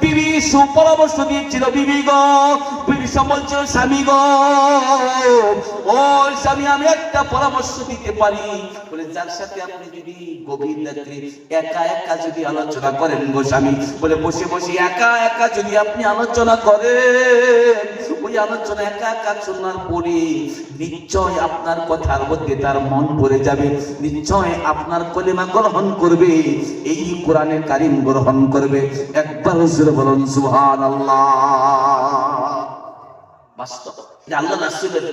বিবি সুপরামর্শ বিবি স্বামী ও স্বামী, আমি একটা পরামর্শ দিতে পারি। বলে সাথে আপনি একা একা যদি আলোচনা করেন গো স্বামী, বলে, বসে বসে একা একা যদি আপনি আলোচনা করেন ওই আলোচনা একা একা শোনার পরে নিশ্চয় আপনার কথার মধ্যে তার মন ভরে যাবে। নিশ্চয় আপনার কলেমা গ্রহণ করবে। এই কোরআনের কারিম গ্রহণ করবে। একবার হুজুর বলুন সুবহান আল্লাহ বাস্তব আল্লাহ রাসূলের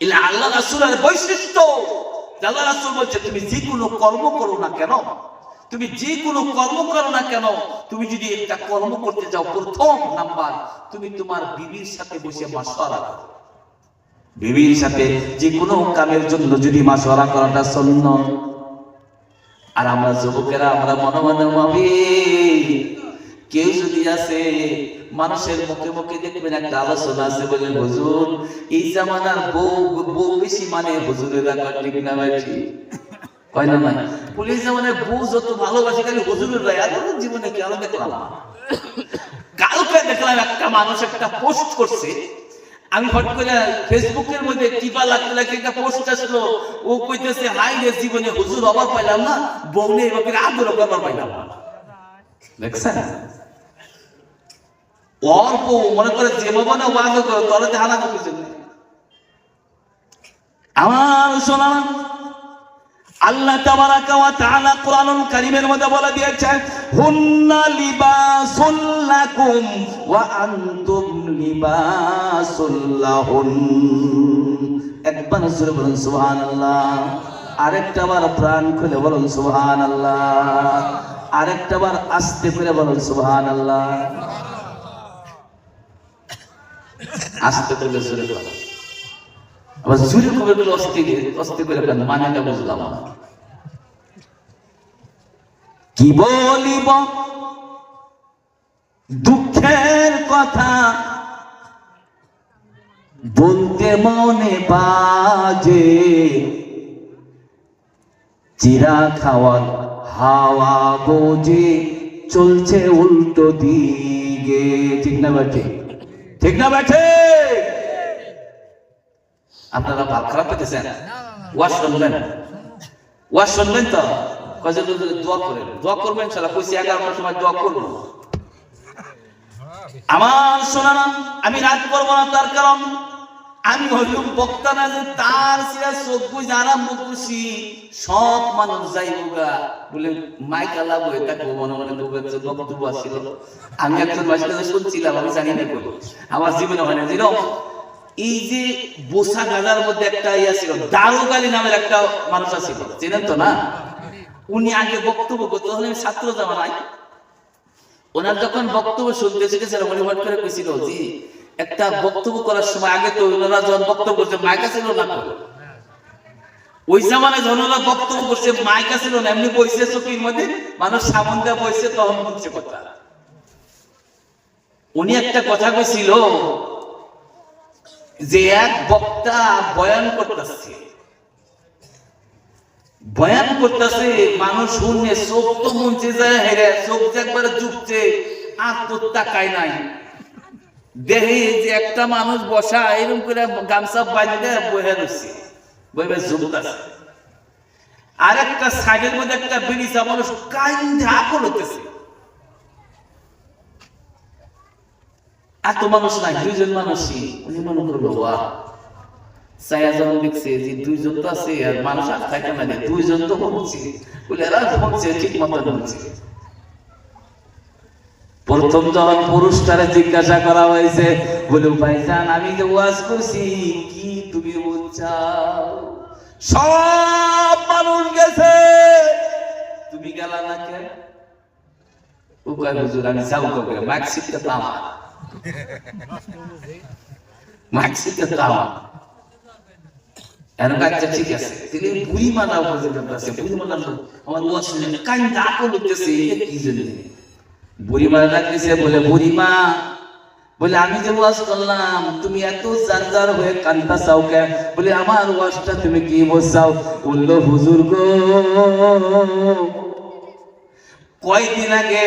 এটা আল্লাহ রাসূলের বৈশিষ্ট্য। আল্লাহ রাসূল বলছে, তুমি যে কোনো কর্ম করো না কেন? তুমি যে কোনো কর্ম করো না কেন, তুমি যদি একটা কর্ম করতে যাও, প্রথম নাম্বার, তুমি তোমার বিবির সাথে বসে মাসওয়ারা করো। বিবির সাথে যে কোনো কামের জন্য যদি মাসওয়ারা করাটা সন্ন আর আমরা যুবকেরা, আমরা মনে মনে ভাবি কেউ যদি আছে মানুষের মুখে মুখে দেখবেন একটা আলোচনা আছে বলে, হুজুর, এই জামানার বউ বউ বেশি মানে হুজুরেরা ঠিক না ঠিক? কয় না নাই? পুলিশ জামানার বউ যত ভালোবাসে খালি হুজুরেরা আর ওদের জীবনে কি আলাদা দেখলাম কালকে দেখলাম একটা মানুষ একটা পোস্ট করছে। আমি হট করে ফেসবুকের মধ্যে টিপা লাগতে লাগতে একটা পোস্ট আসলো। ও কইতেছে, হাই রে, জীবনে হুজুর অবাক পাইলাম না, বউ নেই এবার আদর অবাক পাইলাম না। দেখছেন? অল্প মনে করে, যে বাবা না ওয়াজ করে তলে হানা নেই আমার শোনা আল্লাহ তাবারাকা মধ্যে বলে দিয়েছেন একবার জোরে বলুন, সুবহানাল্লাহ। আরেকটা বার প্রাণ খুলে বলুন, সুবহানাল্লাহ। আরেকটা বার আস্তে করে বলুন, সুবহানাল্লাহ। আস্তে করে জোরে বলুন। আবার জুড়ে কবে করে অস্তি অস্তি করে কেন মানেটা বুঝলাম। কি বলিব? দুঃখের কথা। বলতে মনে বাজে। চিরা খাওয়ার হাওয়া বোঝে, চলছে উল্টো দিকে। ঠিক না বাটে ঠিক না বাটে আপনারা ভাব খারাপ পেতেছেন ওয়াজ শুনবেন ওয়াজ শুনবেন তো? কয়েকজন দোয়া করেন। দোয়া করবেন সালা কইছি, এগারোটার সময় দোয়া করব। আমার শোনা আমি রাত করব না তার কারণ, আমি হইলাম বক্তা না যে তার সিরা বুঝে আরম্ভ করছি সব মানুষ যাইবগা বলে, মাইক আলাপ হয়ে থাকব। মনে মনে দুবে বক্তব্য আসছিল। আমি একজন মাসের শুনছিলাম, আমি জানি না আমার জীবনে হয় না এই যে বোসা গাজার মধ্যে একটা ইয়া ছিল দারুক আলী নামের একটা মানুষ আছিল। চেনেন তো না? উনি আগে বক্তব্য করতে আমি ছাত্র জামানায়। ওনার যখন বক্তব্য শুনতে শিখেছিল উনি হট করে কইছিল, জি, একটা বক্তব্য করার সময় আগে তো ওনারা যখন বক্তব্য করছে, মাইকা ছিল না ওই জামানায় যখন ওরা বক্তব্য করছে, মাইকা ছিল না এমনি বইছে চোখের মধ্যে, মানুষ সামন দেওয়া বইছে, তখন বলছে কথা। উনি একটা কথা কইছিল যে এক বক্তা বয়ান করতেছে। বয়ান করতেছে, মানুষ শুনে চোখ তো মুনছে যায়, হেরে চোখ যে একবারে চুপছে আর তো তাকায় নাই। দেহে যে একটা মানুষ বসা, এরকম করে গামছা বাঁধতে বহে রয়েছে বইবে জুমতাছে আর একটা সাইডের মধ্যে একটা বিড়িচা মানুষ কাইন্দে হতেছে এত মানুষ দুইজন মানুষই। উনি মনে যখন দেখছে যে দুইজন তো আছে, আর মানুষ আর থাকে না দুইজন তো বলে, এরা ঠিক মতো প্রথম যখন পুরুষটারে জিজ্ঞাসা করা হয়েছে, বলে, ভাইজান, আমি যে ওয়াজ করছি, কি তুমি বলছাও সব মানুষ গেছে। তুমি গেলা না কে হুজুর, আমি যাও কবে? তো আমার। আচ্ছা আমি যে ওয়াজ করলাম, তুমি এত জানজার হয়ে কান্দা চাও কে বলে, আমার ওয়াজটা তুমি কি বলছাও বলল, হুজুর গো, কয়দিন আগে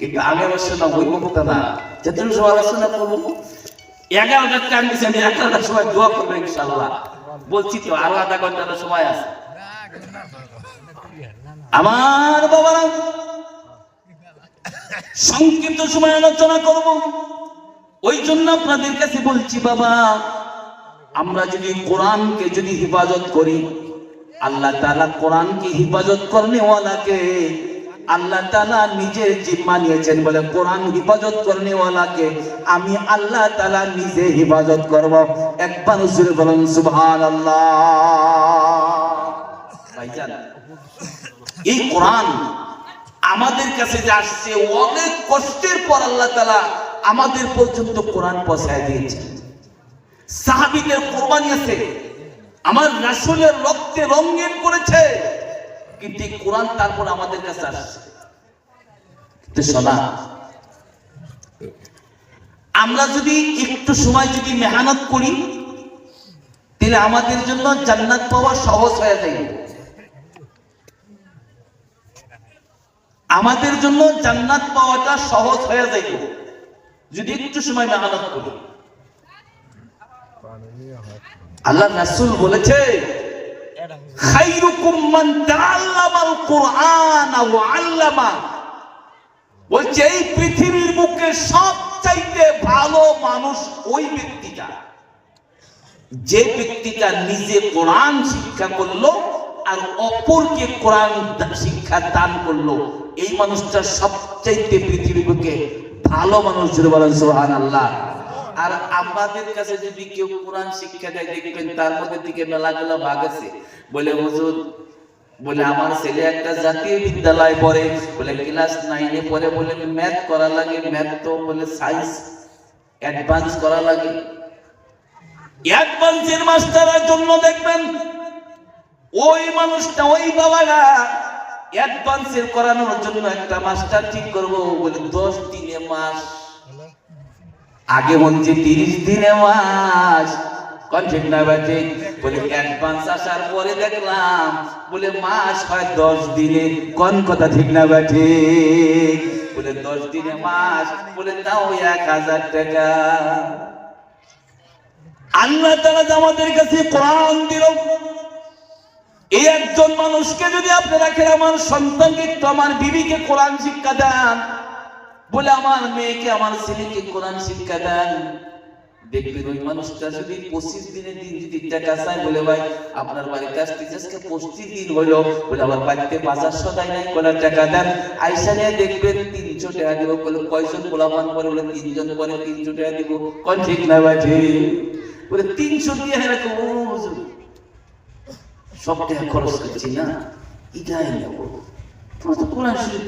কিন্তু আমি অবশ্য না কথা না। আলোচনা করব এগারোটার টাইম সময় দোয়া করব ইনশাল্লাহ বলছি তো, আরও আধা ঘণ্টার সময় আছে। আমার বাবারা, সংক্ষিপ্ত সময় আলোচনা করব। ওই জন্য আপনাদের কাছে বলছি, বাবা, আমরা যদি কোরআনকে যদি হেফাজত করি, আল্লাহ তাআলা কোরআনকে হিফাজত করনেওয়ালাকে আল্লাহ তালা নিজের জিম্মা নিয়েছেন বলে কোরআন হিফাজত করনেওয়ালাকে আমি আল্লাহ তালা নিজে হিফাজত করব। একবার জোরে বলুন ভাইজান, এই কোরআন আমাদের কাছে যে আসছে, অনেক কষ্টের পর আল্লাহ তালা আমাদের পর্যন্ত কোরআন পৌঁছায় দিয়েছেন সাহাবিদের কোরবানি আছে, আমার রাসূলের রক্তে রঙিন করেছে। কিন্তু এই কোরআন তারপর আমাদের কাছে আসছে। আমরা যদি একটু সময় যদি মেহনত করি, তাহলে আমাদের জন্য জান্নাত পাওয়া সহজ হয়ে যাবে আমাদের জন্য জান্নাত পাওয়াটা সহজ হয়ে যাইব যদি একটু সময় মেহনত করি। আল্লাহ রাসূল বলেছে খাইরুকুম মান তাআল্লামাল কুরআন ওয়া আল্লামা। বলছে, এই পৃথিবীর বুকে সবচাইতে ভালো মানুষ ওই ব্যক্তিটা। যে ব্যক্তিটা নিজে কোরআন শিক্ষা করল আর অপরকে কোরআন শিক্ষা দান করল। এই মানুষটা সবচাইতে পৃথিবীর বুকে ভালো মানুষ বলেন সোহান আল্লাহ আর আমাদের কাছে যদি কেউ কোরআন শিক্ষা দেয়, দেখবেন তার মধ্যে থেকে মেলাগুলো ভাগ আছে। বলে, হুজুর, বলে, আমার ছেলে একটা জাতীয় বিদ্যালয় পড়ে। বলে, ক্লাস নাইনে পড়ে। বলে, ম্যাথ করা লাগে, ম্যাথ তো, বলে, সায়েন্স অ্যাডভান্স করা লাগে। অ্যাডভান্সের মাস্টারের জন্য দেখবেন, ওই মানুষটা, ওই বাবারা অ্যাডভান্সের করানোর জন্য একটা মাস্টার ঠিক করব। বলে, দশ দিনে মাস আগে বলছে তিরিশ দিনে মাস। কোন ঠিক না বাজে? বলে অ্যাডভান্স আসার পরে দেখলাম। বলে, মাস হয় দশ দিনে। কোন কথা ঠিক না বাজে? বলে, দশ দিনে মাস। বলে, তাও এক হাজার টাকা। আল্লাহ যে আমাদের কাছে কোরআন দিল। এই একজন মানুষকে যদি আপনারা রাখেন আমার সন্তানকে আমার বিবিকে কোরআন শিক্ষা দেন বলে আমার মেয়েকে, আমার ছেলেকে কোরআন শিক্ষা দেন। দেখবেন ওই মানুষটা যদি পঁচিশ দিনের দিন যদি টাকা চায়, বলে ভাই, আপনার বাড়িতে আসতে আজকে পঁচিশ দিন হইল বলে আমার বাড়িতে বাজার সদাই নাই কোলা টাকা দেন। আইসা নিয়ে দেখবেন তিনশো টাকা দিব, বলে কয়জন গোলাপান পরে, বলে তিনজন পরে তিনশো টাকা দিব। কয়, ঠিক না ভাই, ঠিক? বলে তিনশো দিয়ে ও সব টাকা খরচ করছি না, এটাই নেব। তোমার তো কোরআন শরীফ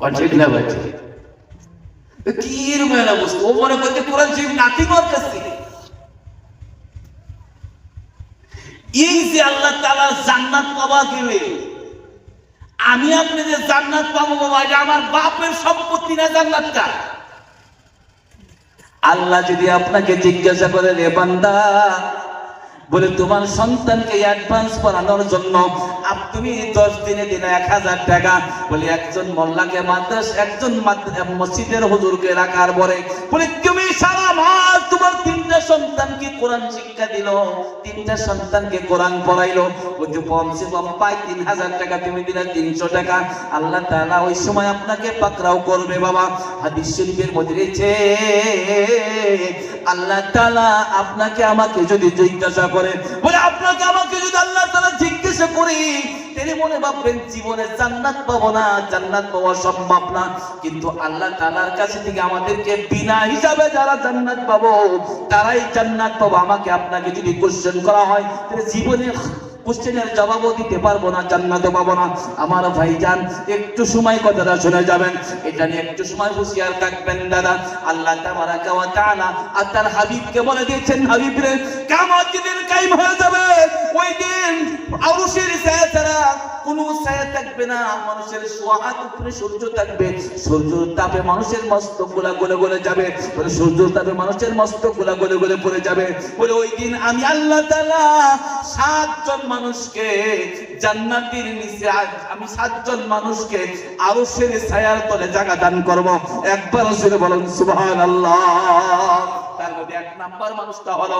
ঠিক না ভাই কি এরকম একটা বস্তু ও মনে করছে কোরআন শরীফ নাথিং ওর এই যে আল্লাহ তাআলা জান্নাত পাওয়া গেলে আমি আপনি যে জান্নাত পাবো বাবা এটা আমার বাপের সম্পত্তি না জান্নাতটা? আল্লাহ যদি আপনাকে জিজ্ঞাসা করে রে বান্দা বলে তোমার সন্তানকে অ্যাডভান্স করানোর জন্য আপ- তুমি দশ দিনে দিনে এক হাজার টাকা বলে একজন মোল্লাকে মাদ্রাস, একজন মসজিদের হুজুরকে রাখার পরে বলে, তুমি সারা মাস তোমার তিনটা সন্তানকে কোরআন শিক্ষা দিল, তিনটা সন্তানকে কোরআন পড়াইলো। বলতে কমসে কম পাই তিন হাজার টাকা তুমি দিলে তিনশো টাকা। আল্লাহ তাআলা ওই সময় আপনাকে পাকড়াও করবে বাবা। হাদিস শরীফের মধ্যে আল্লাহ তাআলা আপনাকে আমাকে যদি জিজ্ঞাসা করে, বলে, আপনাকে আমাকে যদি আল্লাহ তাআলা জিজ্ঞাসা করি, তিনি মনে ভাববেন, জীবনে জান্নাত পাবো না, জান্নাত পাওয়া সম্ভব না। কিন্তু আল্লাহ তালার কাছে থেকে আমাদেরকে বিনা হিসাবে যারা জান্নাত পাবো, তারাই জান্নাত পাবো। আমাকে আপনাকে যদি কোশ্চেন করা হয়, তাহলে জীবনে কোশ্চেনের জবাবও দিতে পারব না, জান্নাতে পাবো না। আমার ভাইজান, একটু সময় কথাটা শুনে যাবেন। এটা নিয়ে একটু সময় হুঁশিয়ার থাকবেন, দাদা। আল্লাহ তাবারাকা আর তার হাবিবকে বলে দিয়েছেন, হাবিব রে কিয়ামত দিন কায়েম হয়ে যাবে। ওই দিন আরশের ছায়া কোনো ছায়া থাকবে না, মানুষের সোয়া হাত উপরে সূর্য থাকবে। সূর্যের তাপে মানুষের মস্তকগুলা গলে গলে যাবে। বলে সূর্যের তাপে মানুষের মস্তকগুলা গলে গলে পড়ে যাবে। বলে ওই দিন আমি আল্লাহ তাআলা সাতজন মানুষকে জান্নাতের নিচে আমি সাতজন মানুষকে আরশের ছায়ার তলে জায়গা দান করব। একবার জোরে বলুন, সুবহানাল্লাহ। তার মধ্যে এক নাম্বার মানুষটা হলো